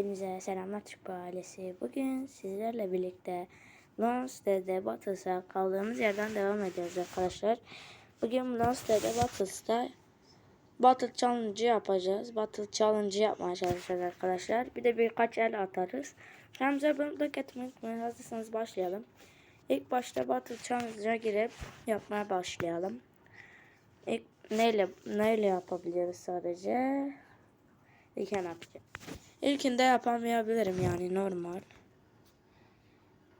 Hepinize selamlar Çıkma ailesi. Bugün sizlerle birlikte Lons'te Battles'a kaldığımız yerden devam ediyoruz arkadaşlar. Bugün Lons'te Battles'ta Battle Challenge yapacağız. Battle Challenge yapmaya çalışacağız arkadaşlar. Bir de birkaç el atarız. Kanalımıza abone olmayı unutmayın. Hazırsanız başlayalım. İlk başta Battle Challenge'a girip yapmaya başlayalım. İlk neyle neyle yapabiliriz sadece? İlk yapacağım? İlkinde yapamayabilirim yani normal.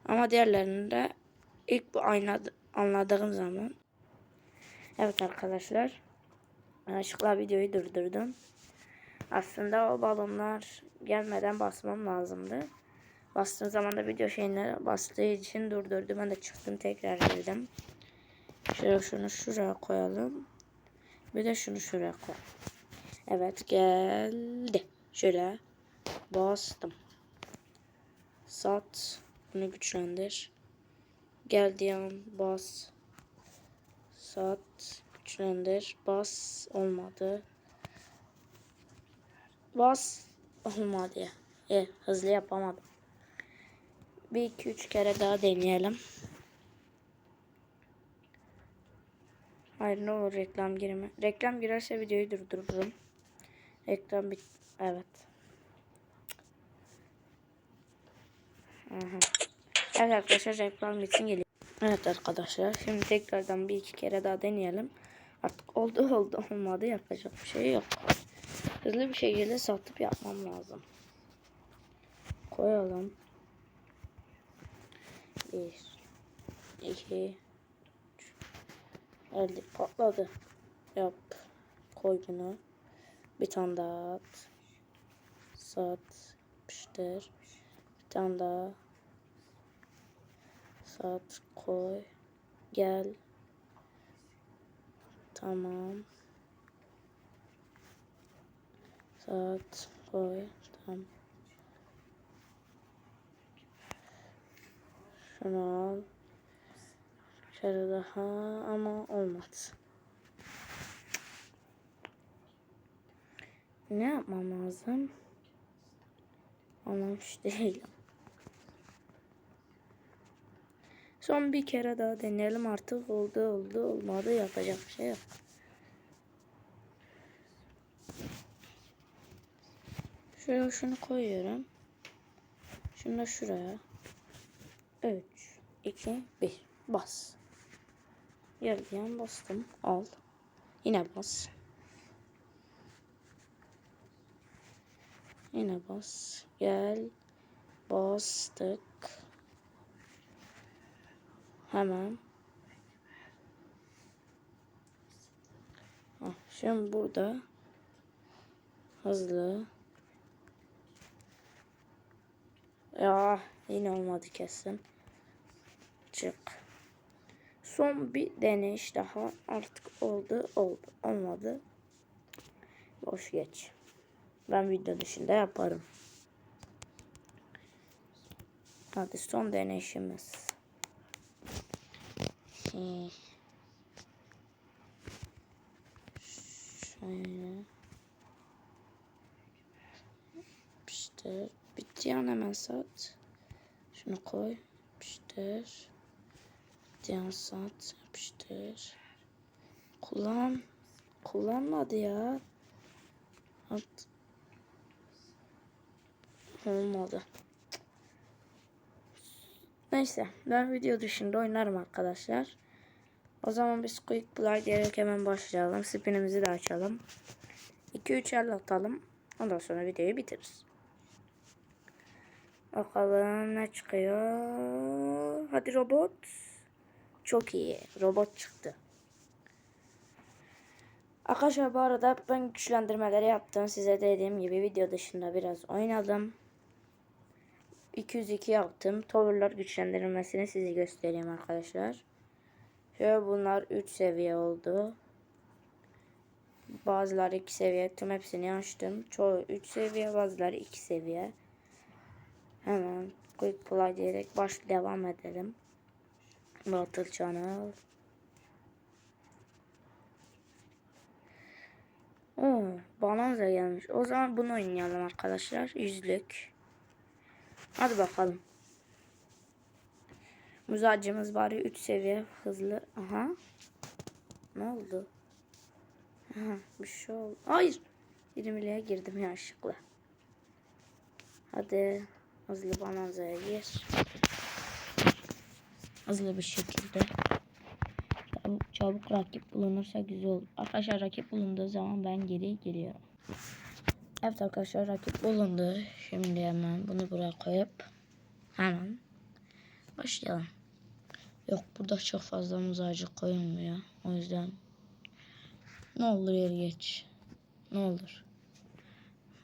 Ama diğerlerinde ilk bu anladığım zaman. Evet arkadaşlar. Yanlışlıkla videoyu durdurdum. Aslında o balonlar gelmeden basmam lazımdı. Bastığım zaman da video şeyine bastığı için durdurdu. Ben de çıktım tekrar girdim. Şöyle şunu şuraya koyalım. Bir de şunu şuraya koyalım. Evet geldi. Şöyle bastım. Sat. Bunu güçlendir. Geldi an bas. Sat. Güçlendir. Bas. Olmadı. Bas. Olmadı. E, hızlı yapamadım. Bir iki üç kere daha deneyelim. Hayır ne olur reklam girme. Reklam girerse videoyu durdururum. Reklam bit. Evet. Aha. Evet arkadaşlar reklam bitsin geliyor. Evet arkadaşlar şimdi tekrardan bir iki kere daha deneyelim. Artık oldu oldu olmadı yapacak bir şey yok. Hızlı bir şekilde satıp yapmam lazım. Koyalım. Bir, iki, üç. Geldi patladı. Yap. Koy bunu. Bir tane daha at. Sat. Yapıştır. Tane daha. Sat. Koy. Gel. Tamam. Sat. Koy. Tamam. Şunu al. Bir daha ama olmadı. Ne yapmam lazım? Anlamış değilim. Son bir kere daha deneyelim artık oldu oldu olmadı yapacak bir şey yok. Şuraya şunu koyuyorum. Şunu da şuraya. 3, 2, 1. Bas. Yerden bastım. Al. Yine bas. Yine bas. Gel. Bastık. Hemen. Ah, şimdi burada hızlı. Ya yine olmadı kesin. Çık. Son bir deneyiş daha artık oldu oldu olmadı. Boş geç. Ben video dışında yaparım. Hadi son deneyişimiz. Ee, şöyle. İşte bitti an hemen sat. Şunu koy. Yapıştır. Diğer sat. Yapıştır. Kullan. Kullanmadı ya. At. Olmadı. Neyse ben video dışında oynarım arkadaşlar. O zaman biz quick play diyerek hemen başlayalım. Spinimizi de açalım. 2-3 el atalım. Ondan sonra videoyu bitiririz. Bakalım ne çıkıyor. Hadi robot. Çok iyi. Robot çıktı. Arkadaşlar bu arada ben güçlendirmeleri yaptım. Size dediğim gibi video dışında biraz oynadım. 202 yaptım. Tower'lar güçlendirilmesini size göstereyim arkadaşlar. Şöyle bunlar 3 seviye oldu. Bazıları 2 seviye. Tüm hepsini açtım. Çoğu 3 seviye bazıları 2 seviye. Hemen quick play diyerek baş devam edelim. Battle Channel. Oo, Bonanza gelmiş. O zaman bunu oynayalım arkadaşlar. Yüzlük. Hadi bakalım. Muzacımız bari 3 seviye hızlı. Aha. Ne oldu? Aha, bir şey oldu. Hayır. 20'liğe girdim yanlışlıkla. Hadi hızlı bananzaya gir. Hızlı bir şekilde. Çabuk, çabuk rakip bulunursa güzel olur. Arkadaşlar rakip bulunduğu zaman ben geri geliyorum. Evet arkadaşlar rakip bulundu. Şimdi hemen bunu buraya koyup hemen başlayalım. Yok burada çok fazla muzacı koyulmuyor. O yüzden ne olur yer geç. Ne olur.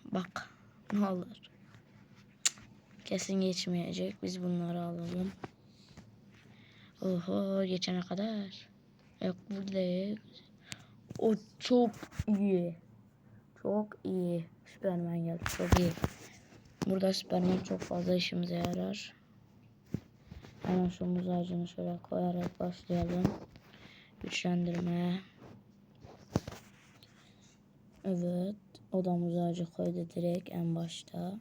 Bak ne olur. Kesin geçmeyecek. Biz bunları alalım. Oho geçene kadar. Yok burada. O çok iyi. Çok iyi. Süpermen geldi. Çok iyi. Burada Süpermen çok fazla işimize yarar. Hemen şu muz ağacını şöyle koyarak başlayalım. Güçlendirmeye. Evet. O da muz ağacı koydu direkt en başta.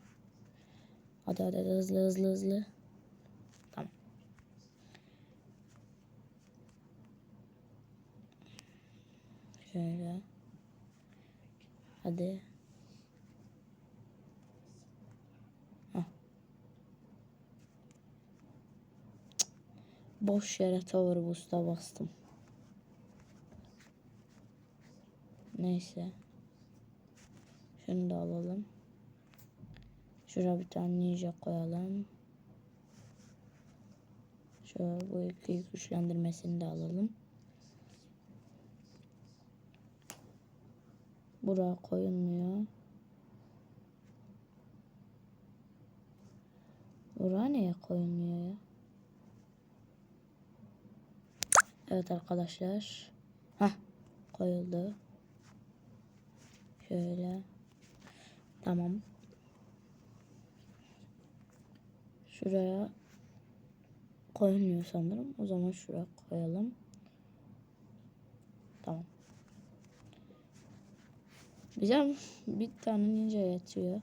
Hadi hadi hızlı hızlı hızlı. Tamam. Şöyle. Hadi. Cık. Boş yere tower boost'a bastım. Neyse. Şunu da alalım. Şuraya bir tane ninja koyalım. Şöyle bu iki güçlendirmesini de alalım. Buraya koyulmuyor. Buraya neye koyulmuyor ya? Evet arkadaşlar. Hah koyuldu. Şöyle. Tamam. Şuraya koyulmuyor sanırım. O zaman şuraya koyalım. Tamam. Bize bir tane ninja yatıyor.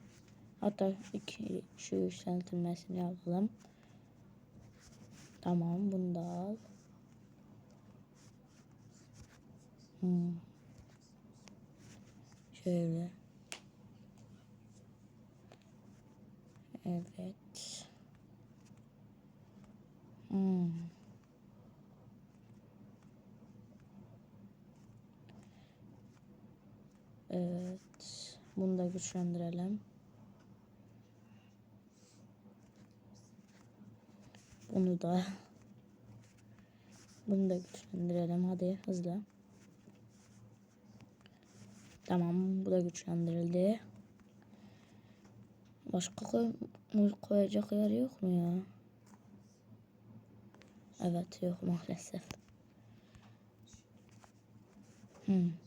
Hatta iki şu yükseltilmesini alalım. Tamam bunu da al. Hmm. Şöyle. Evet. Hmm. Evet. Bunu da güçlendirelim. Bunu da bunu da güçlendirelim. Hadi hızlı. Tamam bu da güçlendirildi. Başka koy, koyacak yer yok mu ya? Evet yok maalesef. Hmm.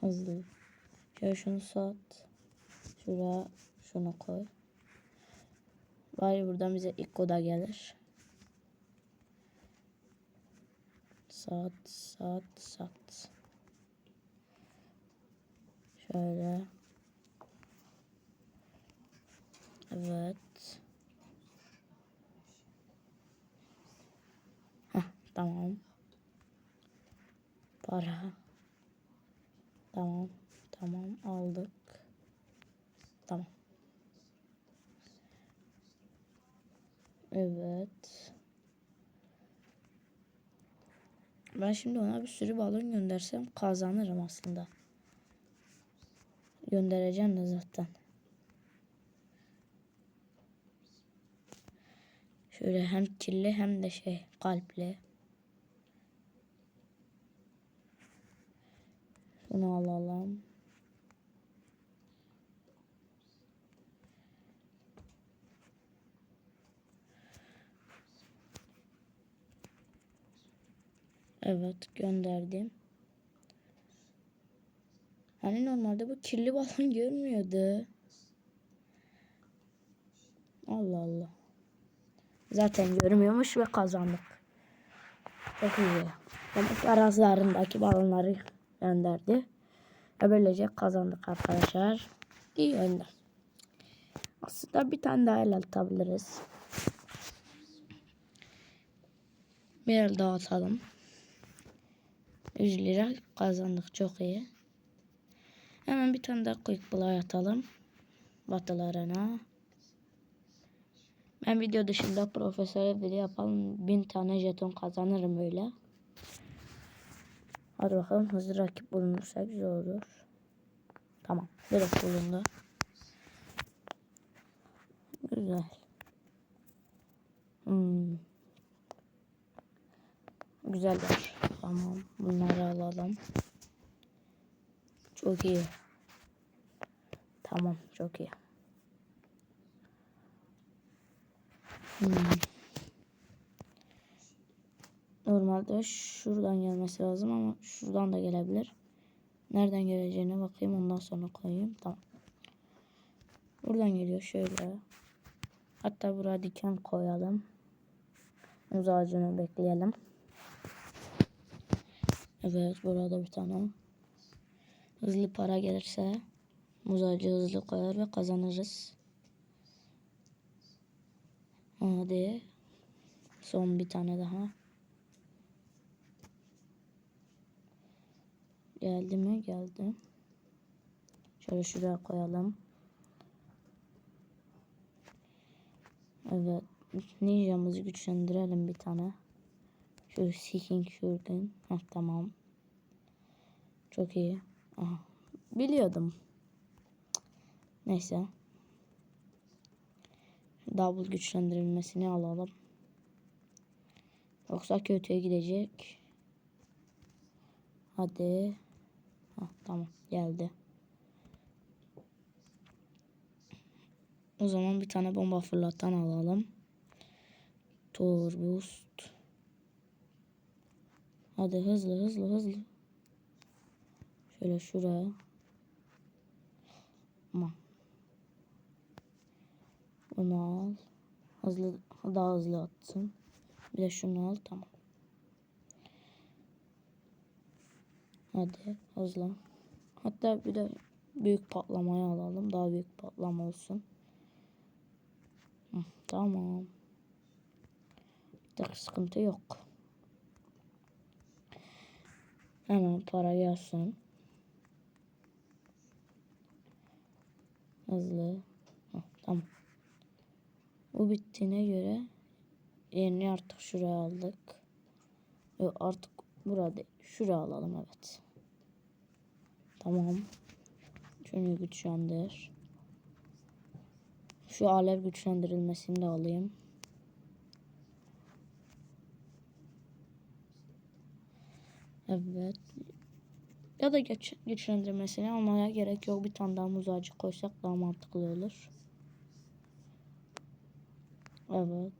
Hızlı. Şöyle şunu sat. Şuraya şunu koy. Bari buradan bize ilk oda gelir. Sat, sat, sat. Şöyle. Evet. Heh, tamam. Para. Tamam. Tamam aldık. Tamam. Evet. Ben şimdi ona bir sürü balon göndersem kazanırım aslında. Göndereceğim de zaten. Şöyle hem kirli hem de şey kalpli. Bunu alalım. Evet gönderdim. Hani normalde bu kirli balon görmüyordu. Allah Allah. Zaten görmüyormuş ve kazandık. Çok iyi. Demek ki arazilerindeki balonları gönderdi. Ve böylece kazandık arkadaşlar. İyi oyunlar. Aslında bir tane daha el atabiliriz. Bir el daha atalım. 100 lira kazandık çok iyi. Hemen bir tane daha quick play atalım. Batılarına. Ben video dışında profesyonel video yapalım. 1000 tane jeton kazanırım öyle. Hadi bakalım hızlı rakip bulunursa güzel olur. Tamam. Direkt bulundu. Güzel. Hmm. Güzeller. Tamam. Bunları alalım. Çok iyi. Tamam. Çok iyi. Hmm. Normalde şuradan gelmesi lazım ama şuradan da gelebilir. Nereden geleceğine bakayım ondan sonra koyayım. Tamam. Buradan geliyor şöyle. Hatta buraya diken koyalım. Muz ağacını bekleyelim. Evet burada bir tane. Hızlı para gelirse muz ağacı hızlı koyar ve kazanırız. Hadi. Son bir tane daha. Geldi mi? Geldi. Şöyle şuraya koyalım. Evet. Ninja'mızı güçlendirelim bir tane. Şu Seeking Shuriken. Heh, tamam. Çok iyi. Aha. Biliyordum. Neyse. Double güçlendirilmesini alalım. Yoksa kötüye gidecek. Hadi. Heh, tamam geldi. O zaman bir tane bomba fırlatan alalım. Tor. Hadi hızlı hızlı hızlı. Şöyle şuraya. Aman. Bunu al. Hızlı daha hızlı atsın. Bir de şunu al tamam. Hadi hızlı. Hatta bir de büyük patlamayı alalım. Daha büyük patlama olsun. Tamam. Tek sıkıntı yok. Hemen para gelsin. Hızlı. Heh, tamam. Bu bittiğine göre yerini artık şuraya aldık. Yok artık burada şuraya alalım evet. Tamam. Şunu güçlendir. Şu alev güçlendirilmesini de alayım. Evet. Ya da güç, güçlendirmesini almaya gerek yok. Bir tane daha muz koysak daha mantıklı olur. Evet.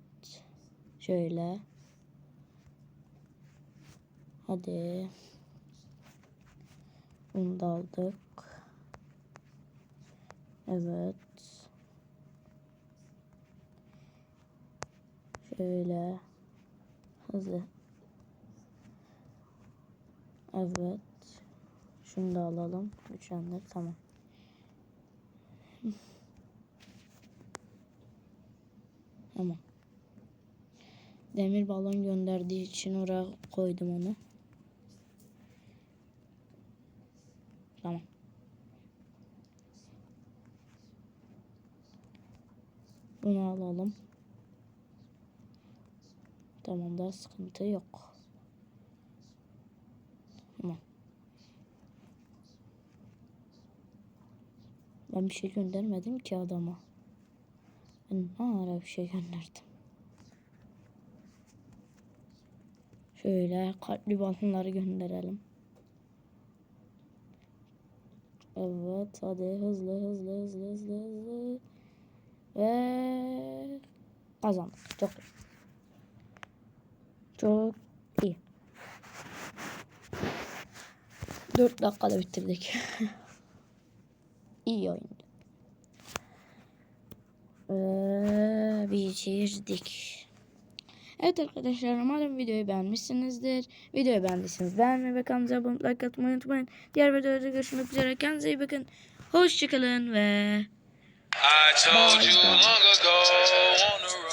Şöyle. Hadi. Bunu da aldık. Evet. Şöyle. Hızlı. Evet. Şunu da alalım. Güçlendir. Tamam. Tamam. Demir balon gönderdiği için oraya koydum onu. Tamam. Bunu alalım. Tamam da sıkıntı yok. Tamam. Ben bir şey göndermedim ki adama. Ben ne ara bir şey gönderdim. Şöyle kalpli balonları gönderelim. Evet hadi hızlı hızlı hızlı hızlı hızlı. Ve kazandık. Çok iyi. Çok iyi. 4 dakikada bitirdik. iyi oyundu. Ve bitirdik. Evet arkadaşlar umarım videoyu beğenmişsinizdir. Videoyu beğendiyseniz beğenmeyi ve kanalımıza abone olmayı, unutmayın. Diğer videolarda görüşmek üzere. Kendinize iyi bakın. Hoşçakalın ve I told you long ago